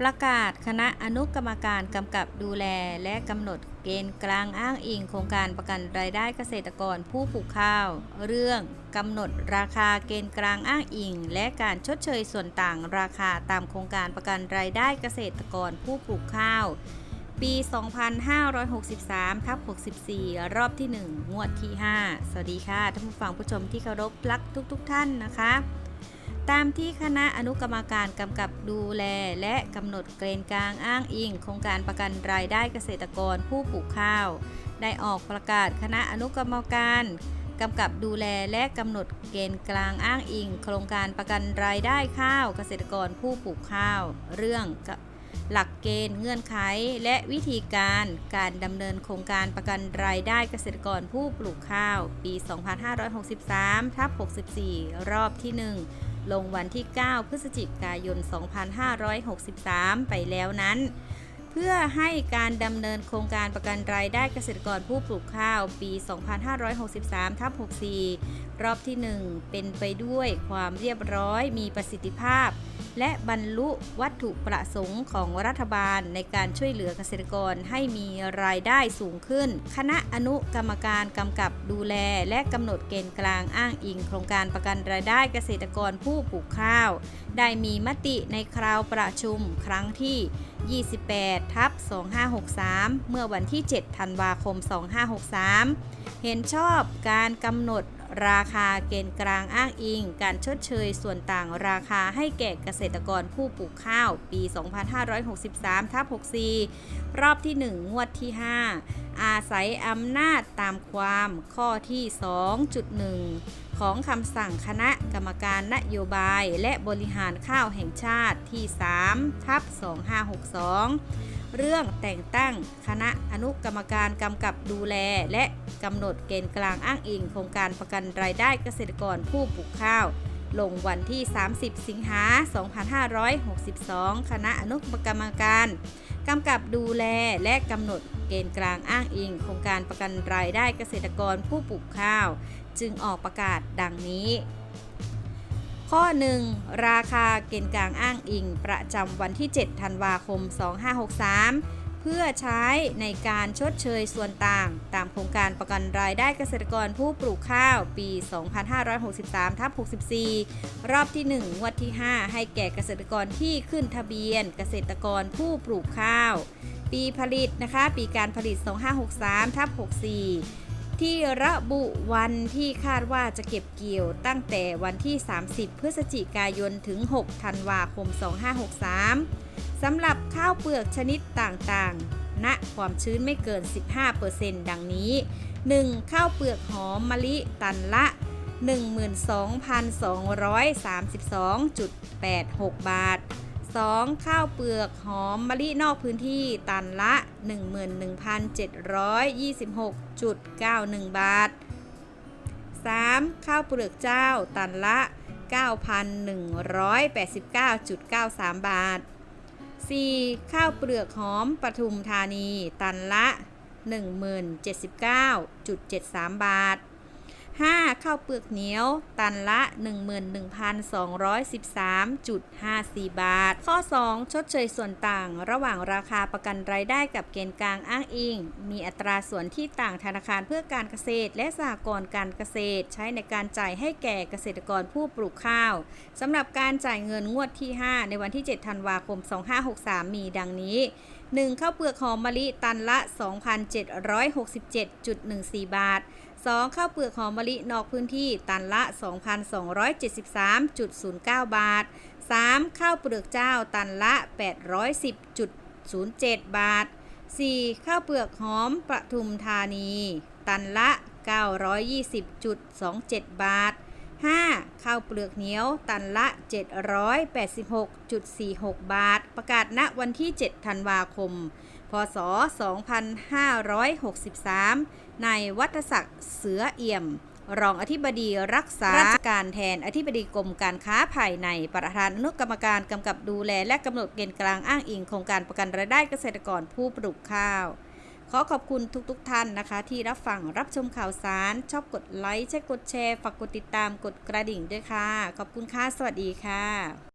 ประกาศคณะอนุกรรมการกำกับดูแล และกำหนดเกณฑ์กลางอ้างอิงโครงการประกันรายได้เกษตรกรผู้ปลูกข้าว เรื่องกำหนดราคาเกณฑ์กลางอ้างอิง และการชดเชยส่วนต่างราคาตามโครงการประกันรายได้เกษตรกรผู้ปลูกข้าว ปี 2563ทับ64 รอบที่ 1 งวดที่ 5 สวัสดีค่ะท่านผู้ฟังผู้ชมที่เคารพรักทุก ๆทท่านนะคะ ตามที่คณะอนุกรรมการกำกับดูแล และกำหนดเกณฑ์กลางอ้างอิงโครงการประกันรายได้เกษตรกรผู้ปลูกข้าว ได้ออกประกาศคณะอนุกรรมการกำกับดูแลและกำหนดเกณฑ์กลางอ้างอิง โครงการประกันรายได้ข้าวเกษตรกรผู้ปลูกข้าว เรื่องหลักเกณฑ์เงื่อนไข และวิธีการการดำเนินโครงการประกันรายได้เกษตรกรผู้ปลูกข้าว ปี 2563ทับ64 รอบที่ 1 ลงวันที่ 9 พฤศจิกายน 2563 ไปแล้วนั้น เพื่อให้การดำเนินโครงการประกันรายได้เกษตรกรผู้ปลูกข้าวปี 2563ทับ64 รอบที่ 1 เป็นไปด้วยความเรียบร้อยมีประสิทธิภาพ และบรรลุวัตถุประสงค์ของรัฐบาลในการช่วยเหลือเกษตรกรให้มีรายได้สูงขึ้น คณะอนุกรรมการกำกับดูแล และกำหนดเกณฑ์กลางอ้างอิง โครงการประกันรายได้เกษตรกรผู้ปลูกข้าว ได้มีมติในคราวประชุมครั้งที่ 28 ทับ 2563 เมื่อวันที่ 7 ธันวาคม 2563 เห็นชอบการกำหนด ราคาเกณฑ์กลางอ้างอิง การชดเชยส่วนต่างราคาให้แก่เกษตรกรผู้ปลูกข้าว ปี 2563ทับ64 รอบที่ 1 งวดที่ 5 อาศัยอำนาจตามความข้อที่ 2.1 ของคำสั่งคณะกรรมการนโยบายและบริหารข้าวแห่งชาติที่ 3 ทับ2562 เรื่องแต่งตั้งคณะอนุกรรมการกำกับดูแล และกำหนดเกณฑ์กลางอ้างอิงโครงการประกันรายได้เกษตรกรผู้ปลูกข้าว ลงวันที่ 30 สิงหา 2562 คณะอนุกรรมการกำกับดูแลและกำหนดเกณฑ์กลางอ้างอิงโครงการประกันรายได้เกษตรกรผู้ปลูกข้าว จึงออกประกาศดังนี้ ข้อ 1 ราคาเกณฑ์กลางอ้างอิง ประจำวันที่ 7 ธันวาคม 2563 เพื่อใช้ในการชดเชยส่วนต่าง ตามโครงการประกันรายได้เกษตรกรผู้ปลูกข้าวปี 2563ทับ64 รอบที่ 1 งวดที่ 5 ให้แก่เกษตรกรที่ขึ้นทะเบียน เกษตรกรผู้ปลูกข้าว ปีผลิตนะคะ ปีการผลิต 2563ทับ64 ที่ระบุวันที่คาดว่าจะเก็บเกี่ยวตั้งแต่วันที่ 30 พฤศจิกายนถึง 6 ธันวาคม 2563 สำหรับข้าวเปลือกชนิดต่างๆ ณ ความชื้นไม่เกิน 15%ดังนี้ 1. ข้าวเปลือกหอมมะลิตันละ 12,232.86 บาท 2. ข้าวเปลือกหอมมะลินอกพื้นที่ตันละ 11,726.91 บาท 3. ข้าวเปลือกเจ้าตันละ 9,189.93 บาท 4. ข้าวเปลือกหอมปทุมธานีตันละ 1079.73 บาท 5. ข้าวเปลือกเหนียว ตันละ 11,213.54 บาท ข้อ 2 ชดเชยส่วนต่าง ระหว่างราคาประกันรายได้กับเกณฑ์กลางอ้างอิง มีอัตราส่วนที่ต่างธนาคารเพื่อการเกษตร และสหกรณ์การเกษตร ใช้ในการจ่ายให้แก่เกษตรกรผู้ปลูกข้าวสำหรับการจ่ายเงินงวดที่ 5 ในวันที่ 7 ธันวาคม 2563 มีดังนี้ 1. ข้าวเปลือกหอมมะลิตันละ 2,767.14 บาท 2. ข้าวเปลือกหอมมะลินอกพื้นที่ตันละ 2,273.09 บาท 3. ข้าวเปลือกเจ้าตันละ 810.07 บาท 4. ข้าวเปลือกหอมปทุมธานี ตันละ 920.27 บาท 5. ข้าวเปลือกเหนียวตันละ 786.46 บาท ประกาศณวันที่ 7 ธันวาคม พศ 2563 ในวัฒศักดิ์เสือเอี่ยม รองอธิบดีรักษาราชการแทนอธิบดีกรมการค้าภายใน ประธานอนุกรรมการกำกับดูแลและกำหนดเกณฑ์กลางอ้างอิงโครงการประกันรายได้เกษตรกรผู้ปลูกข้าว ขอขอบคุณทุกๆทท่านนะคะ ที่รับฟังรับชมข่าวสาร ชอบกดไลค์ใช่กดแชร์ ฝากกดติดตามกดกระดิ่งด้วยค่ะ ขอบคุณค่ะ สวัสดีค่ะ